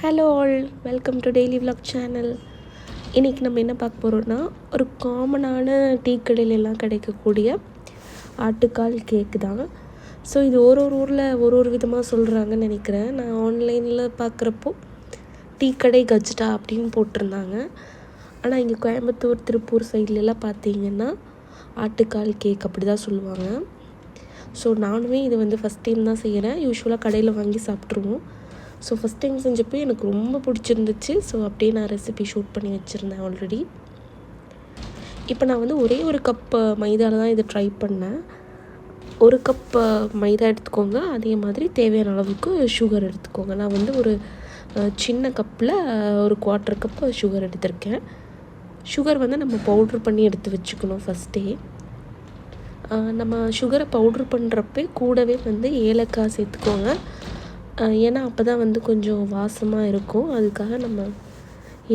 Hello all welcome to daily vlog channel இன்றைக்கி நம்ம என்ன பார்க்க போகிறோம்னா ஒரு காமனான டீ கடையிலெல்லாம் கிடைக்கக்கூடிய ஆட்டுக்கால் கேக்கு தான். ஸோ இது ஒரு ஒரு ஊரில் ஒரு ஒரு விதமாக சொல்கிறாங்கன்னு நினைக்கிறேன். நான் ஆன்லைனில் பார்க்குறப்போ டீ கடை கஜ்டா அப்படின்னு போட்டிருந்தாங்க. ஆனால் இங்கே கோயம்புத்தூர் திருப்பூர் சைட்லலாம் பார்த்தீங்கன்னா ஆட்டுக்கால் கேக் அப்படி தான் சொல்லுவாங்க. ஸோ நானுமே இது வந்து ஃபஸ்ட் டைம் தான் செய்கிறேன் யூஸ்வலாக கடையில் வாங்கி சாப்பிட்ருவோம் ஸோ ஃபஸ்ட் டைம் செஞ்சப்போ எனக்கு ரொம்ப பிடிச்சிருந்துச்சு. ஸோ அப்படியே நான் ரெசிபி ஷூட் பண்ணி வச்சுருந்தேன் ஆல்ரெடி இப்போ நான் வந்து ஒரே ஒரு கப் மைதாவில் தான் இதை ட்ரை பண்ணேன். ஒரு கப் மைதா எடுத்துக்கோங்க. அதே மாதிரி தேவையான அளவுக்கு சுகர் எடுத்துக்கோங்க. நான் வந்து ஒரு சின்ன கப்பில் ஒரு குவார்ட்டர் கப் சுகர் எடுத்திருக்கேன். சுகர் வந்து நம்ம பவுட்ரு பண்ணி எடுத்து வச்சுக்கணும் ஃபஸ்ட்டே நம்ம சுகரை பவுட்ரு பண்ணுறப்ப கூடவே வந்து ஏலக்காய் சேர்த்துக்கோங்க. ஏன்னா அப்போ தான் வந்து கொஞ்சம் வாசமாக இருக்கும். அதுக்காக நம்ம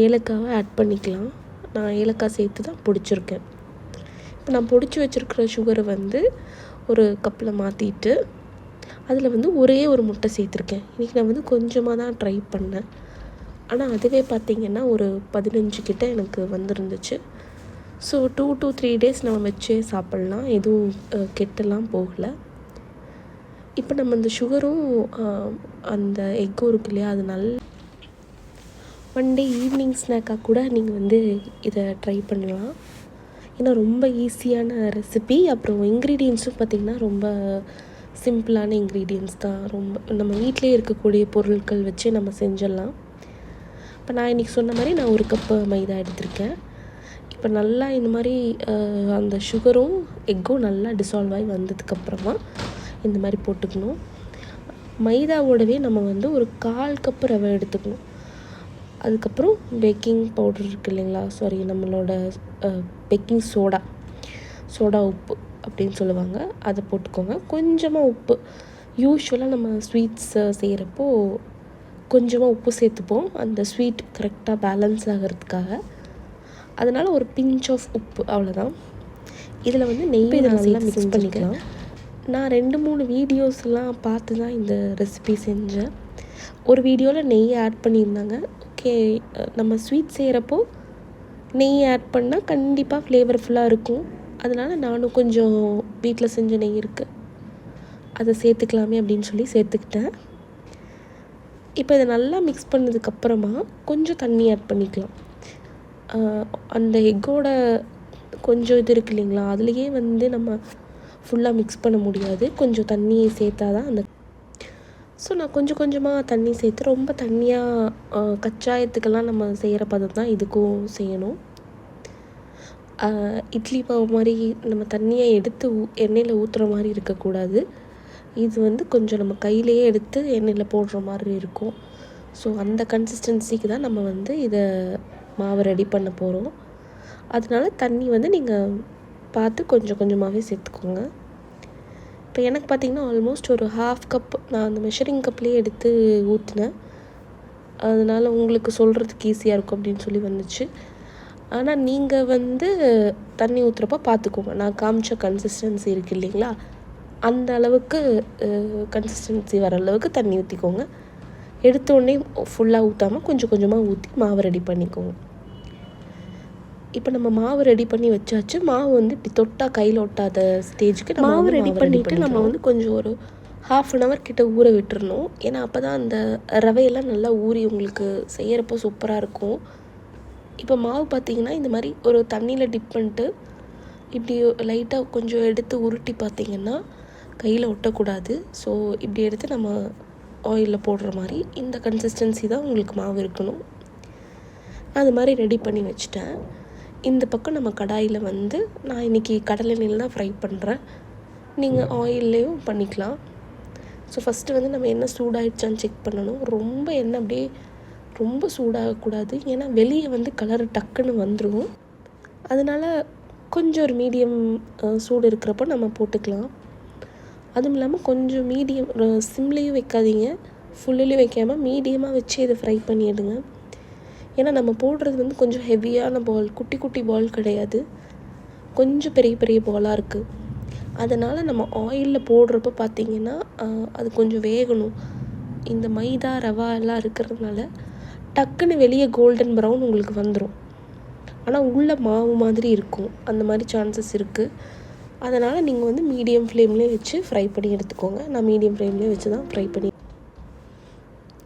ஏலக்காவை ஆட் பண்ணிக்கலாம். நான் ஏலக்காய் சேர்த்து தான் பிடிச்சிருக்கேன். இப்போ நான் பிடிச்சி வச்சுருக்கிற சுகரை வந்து ஒரு கப்பில் மாற்றிட்டு அதில் வந்து ஒரே ஒரு முட்டை சேர்த்துருக்கேன். இன்றைக்கி நான் வந்து கொஞ்சமாக தான் ட்ரை பண்ணேன். ஆனால் அதுவே பார்த்திங்கன்னா ஒரு பதினஞ்சு கிட்ட எனக்கு வந்துருந்துச்சு. So two two three days நம்ம வச்சே சாப்பிட்லாம். எதுவும் கெட்டெல்லாம் போகலை. இப்போ நம்ம அந்த சுகரும் அந்த எக்கும் இருக்கு இல்லையா அது நல்ல ஒன் டே ஈவினிங் ஸ்நாக்காக கூட நீங்கள் வந்து இதை ட்ரை பண்ணலாம். ஏன்னா ரொம்ப ஈஸியான ரெசிபி அப்புறம் இன்க்ரீடியன்ஸும் பார்த்திங்கன்னா ரொம்ப சிம்பிளான இன்க்ரீடியன்ஸ் தான். ரொம்ப நம்ம வீட்டிலே இருக்கக்கூடிய பொருட்கள் வச்சு நம்ம செஞ்சிடலாம். இப்போ நான் இன்றைக்கி சொன்ன மாதிரி நான் ஒரு கப்பு மைதா எடுத்திருக்கேன். இப்போ நல்லா இந்த மாதிரி அந்த சுகரும் எக்கும் நல்லா டிசால்வ் ஆகி வந்ததுக்கப்புறமா இந்த மாதிரி போட்டுக்கணும். மைதாவோடவே நம்ம வந்து ஒரு கால் கப்பு ரவை எடுத்துக்கணும். அதுக்கப்புறம் பேக்கிங் பவுடர் இருக்கு இல்லைங்களா? சாரி நம்மளோட பேக்கிங் சோடா சோடா உப்பு அப்படின்னு சொல்லுவாங்க. அதை போட்டுக்கோங்க. கொஞ்சமாக உப்பு. யூஸ்வலாக நம்ம ஸ்வீட்ஸ் செய்கிறப்போ கொஞ்சமாக உப்பு சேர்த்துப்போம். அந்த ஸ்வீட் கரெக்டாக பேலன்ஸ் ஆகிறதுக்காக. அதனால் ஒரு பிஞ்ச் ஆஃப் உப்பு அவ்வளோதான் இதில் வந்து நெய் இதை நல்லா மிக்ஸ் பண்ணிக்கலாம். நான் ரெண்டு மூணு வீடியோஸ்லாம் பார்த்து தான் இந்த ரெசிபி செஞ்சேன். ஒரு வீடியோவில் நெய் ஆட் பண்ணியிருந்தாங்க. ஓகே நம்ம ஸ்வீட் செய்கிறப்போ நெய் ஆட் பண்ணால் கண்டிப்பாக ஃப்ளேவர்ஃபுல்லாக இருக்கும். அதனால் நானும் கொஞ்சம் வீட்டில் செஞ்ச நெய் இருக்குது அதை சேர்த்துக்கலாமே அப்படின்னு சொல்லி சேர்த்துக்கிட்டேன். இப்போ இதை நல்லா மிக்ஸ் பண்ணதுக்கப்புறமா கொஞ்சம் தண்ணி ஆட் பண்ணிக்கலாம். அந்த எக்கோட கொஞ்சம் இது இருக்கு இல்லைங்களா? அதுலேயே வந்து நம்ம ஃபுல்லாக மிக்ஸ் பண்ண முடியாது. கொஞ்சம் தண்ணியை சேர்த்தா தான் அந்த ஸோ நான் கொஞ்சம் கொஞ்சமாக தண்ணி சேர்த்து ரொம்ப தண்ணியாக கச்சாயத்துக்கெல்லாம் நம்ம செய்கிற பதம் தான் இதுக்கும் செய்யணும். இட்லி மாவு மாதிரி நம்ம தண்ணியை எடுத்து ஊ எண்ணெயில் ஊற்றுற மாதிரி இருக்கக்கூடாது. இது வந்து கொஞ்சம் நம்ம கையிலேயே எடுத்து எண்ணெயில் போடுற மாதிரி இருக்கும். ஸோ அந்த கன்சிஸ்டன்சிக்கு தான் நம்ம வந்து இதை மாவை ரெடி பண்ண போகிறோம் அதனால தண்ணி வந்து நீங்கள் பார்த்து கொஞ்சம் கொஞ்சமாகவே சேர்த்துக்கோங்க. இப்போ எனக்கு பார்த்திங்கன்னா ஆல்மோஸ்ட் ஒரு ஹாஃப் கப் நான் அந்த மெஷரிங் கப்லேயே எடுத்து ஊற்றினேன் அதனால் உங்களுக்கு சொல்கிறதுக்கு ஈஸியாக இருக்கும் அப்படின்னு சொல்லி வந்துச்சு. ஆனால் நீங்கள் வந்து தண்ணி ஊற்றுறப்ப பார்த்துக்கோங்க. நான் காமிச்ச கன்சிஸ்டன்சி இருக்குது இல்லைங்களா? அந்த அளவுக்கு கன்சிஸ்டன்சி வர அளவுக்கு தண்ணி ஊற்றிக்கோங்க எடுத்த உடனே ஃபுல்லாக ஊற்றாமல் கொஞ்சம் கொஞ்சமாக ஊற்றி மாவு ரெடி பண்ணிக்கோங்க. இப்போ நம்ம மாவு ரெடி பண்ணி வச்சாச்சு. மாவு வந்து இப்படி தொட்டா கையில் ஒட்டாத ஸ்டேஜுக்கு மாவு ரெடி பண்ணிவிட்டு நம்ம வந்து கொஞ்சம் ஒரு ஹாஃப் அன் ஹவர் கிட்ட ஊற விட்டுறணும். ஏன்னா அப்போ தான் அந்த ரவையெல்லாம் நல்லா ஊறி உங்களுக்கு செய்கிறப்போ சூப்பராக இருக்கும். இப்போ மாவு பார்த்தீங்கன்னா இந்த மாதிரி ஒரு தண்ணியில் டிப் பண்ணிட்டு இப்படி லைட்டாக கொஞ்சம் எடுத்து உருட்டி பார்த்தீங்கன்னா கையில் ஒட்டக்கூடாது. ஸோ இப்படி எடுத்து நம்ம ஆயிலில் போடுற மாதிரி இந்த கன்சிஸ்டன்சி தான் உங்களுக்கு மாவு இருக்கணும். அது மாதிரி ரெடி பண்ணி வச்சுட்டேன். இந்த பக்கம் நம்ம கடாயில் வந்து நான் இன்றைக்கி கடலை எண்ணெயில் தான் ஃப்ரை பண்ணுறேன் நீங்கள் ஆயில்லையும் பண்ணிக்கலாம். ஸோ ஃபஸ்ட்டு வந்து நம்ம எண்ணெய் சூடாயிடுச்சான்னு செக் பண்ணணும். ரொம்ப எண்ணெய் அப்படியே ரொம்ப சூடாகக்கூடாது. ஏன்னா வெளியே வந்து கலர் டக்குன்னு வந்துடும் அதனால் கொஞ்சம் ஒரு மீடியம் சூடு இருக்கிறப்போ நம்ம போட்டுக்கலாம். அதுவும் இல்லாமல் கொஞ்சம் மீடியம் சிம்லேயும் வைக்காதீங்க. ஃபுல்லுலேயும் வைக்காமல் மீடியமாக வச்சு இதை ஃப்ரை பண்ணிடுங்க. ஏன்னா நம்ம போடுறது வந்து கொஞ்சம் ஹெவியான பால் குட்டி குட்டி பால் கிடையாது. கொஞ்சம் பெரிய பெரிய பாலாக இருக்குது அதனால் நம்ம ஆயிலில் போடுறப்ப பார்த்திங்கன்னா அது கொஞ்சம் வேகணும். இந்த மைதா ரவா எல்லாம் இருக்கிறதுனால டக்குன்னு வெளியே கோல்டன் ப்ரௌன் உங்களுக்கு வந்துடும் ஆனால் உள்ளே மாவு மாதிரி இருக்கும். அந்த மாதிரி சான்சஸ் இருக்குது அதனால் நீங்கள் வந்து மீடியம் ஃப்ளேம்லேயே வச்சு ஃப்ரை பண்ணி எடுத்துக்கோங்க. நான் மீடியம் ஃப்ளேம்லேயே வச்சு தான் ஃப்ரை பண்ணி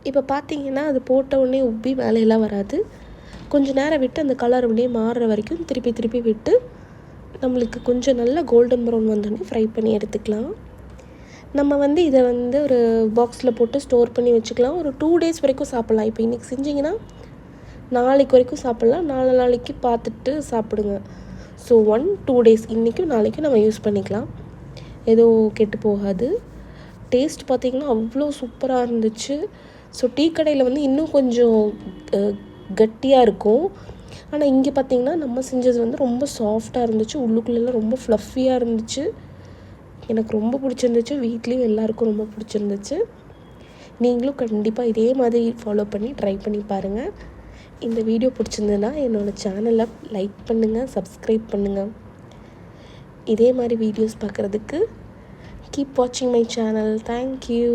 இப்போ பார்த்தீங்கன்னா அது போட்ட உடனே உப்பி மேலையெல்லாம் வராது. கொஞ்சம் நேரம் விட்டு அந்த கலர் அப்படியே மாறுற வரைக்கும் திருப்பி திருப்பி விட்டு நம்மளுக்கு கொஞ்சம் நல்லா கோல்டன் ப்ரௌன் வந்தோடனே ஃப்ரை பண்ணி எடுத்துக்கலாம். நம்ம வந்து இதை வந்து ஒரு பாக்ஸில் போட்டு ஸ்டோர் பண்ணி வச்சுக்கலாம். ஒரு டூ டேஸ் வரைக்கும் சாப்பிட்லாம். இப்போ இன்றைக்கி செஞ்சிங்கன்னா நாளைக்கு வரைக்கும் சாப்பிட்லாம். நாலு நாளைக்கு பார்த்துட்டு சாப்பிடுங்க. ஸோ ஒன் டூ டேஸ் இன்றைக்கும் நாளைக்கும் நம்ம யூஸ் பண்ணிக்கலாம். எதுவும் கெட்டு போகாது. டேஸ்ட் பார்த்திங்கன்னா அவ்வளோ சூப்பராக இருந்துச்சு. ஸோ டீ கடையில் வந்து இன்னும் கொஞ்சம் கட்டியாக இருக்கும். ஆனால் இங்கே பார்த்திங்கன்னா நம்ம செஞ்சது வந்து ரொம்ப சாஃப்டாக இருந்துச்சு. உள்ளுக்குள்ளெல்லாம் ரொம்ப ஃப்ளஃபியாக இருந்துச்சு. எனக்கு ரொம்ப பிடிச்சிருந்துச்சு. வீட்லேயும் எல்லாருக்கும் ரொம்ப பிடிச்சிருந்துச்சு. நீங்களும் கண்டிப்பாக இதே மாதிரி ஃபாலோ பண்ணி ட்ரை பண்ணி பாருங்கள் இந்த வீடியோ பிடிச்சிருந்ததுன்னா என்னோடய சேனலை லைக் பண்ணுங்கள் சப்ஸ்கிரைப் பண்ணுங்கள் இதே மாதிரி வீடியோஸ் பார்க்குறதுக்கு கீப் வாட்சிங் மை சேனல் தேங்க்யூ